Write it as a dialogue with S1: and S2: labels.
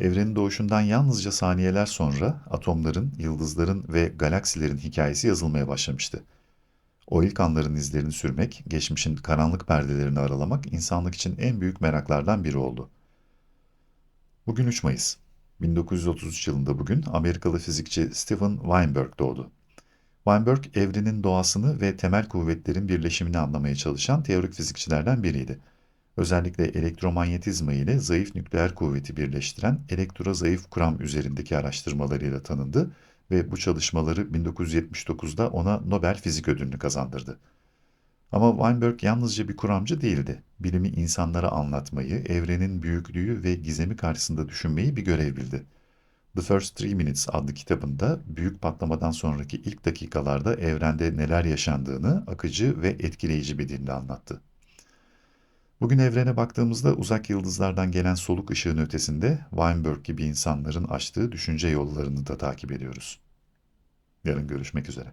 S1: Evrenin doğuşundan yalnızca saniyeler sonra atomların, yıldızların ve galaksilerin hikayesi yazılmaya başlamıştı. O ilk anların izlerini sürmek, geçmişin karanlık perdelerini aralamak insanlık için en büyük meraklardan biri oldu. Bugün 3 Mayıs. 1933 yılında bugün Amerikalı fizikçi Stephen Weinberg doğdu. Weinberg, evrenin doğasını ve temel kuvvetlerin birleşimini anlamaya çalışan teorik fizikçilerden biriydi. Özellikle elektromanyetizma ile zayıf nükleer kuvveti birleştiren elektrozayıf kuram üzerindeki araştırmalarıyla tanındı ve bu çalışmaları 1979'da ona Nobel Fizik Ödülünü kazandırdı. Ama Weinberg yalnızca bir kuramcı değildi. Bilimi insanlara anlatmayı, evrenin büyüklüğü ve gizemi karşısında düşünmeyi bir görev bildi. The First Three Minutes adlı kitabında büyük patlamadan sonraki ilk dakikalarda evrende neler yaşandığını akıcı ve etkileyici bir dille anlattı. Bugün evrene baktığımızda uzak yıldızlardan gelen soluk ışığın ötesinde Weinberg gibi insanların açtığı düşünce yollarını da takip ediyoruz. Yarın görüşmek üzere.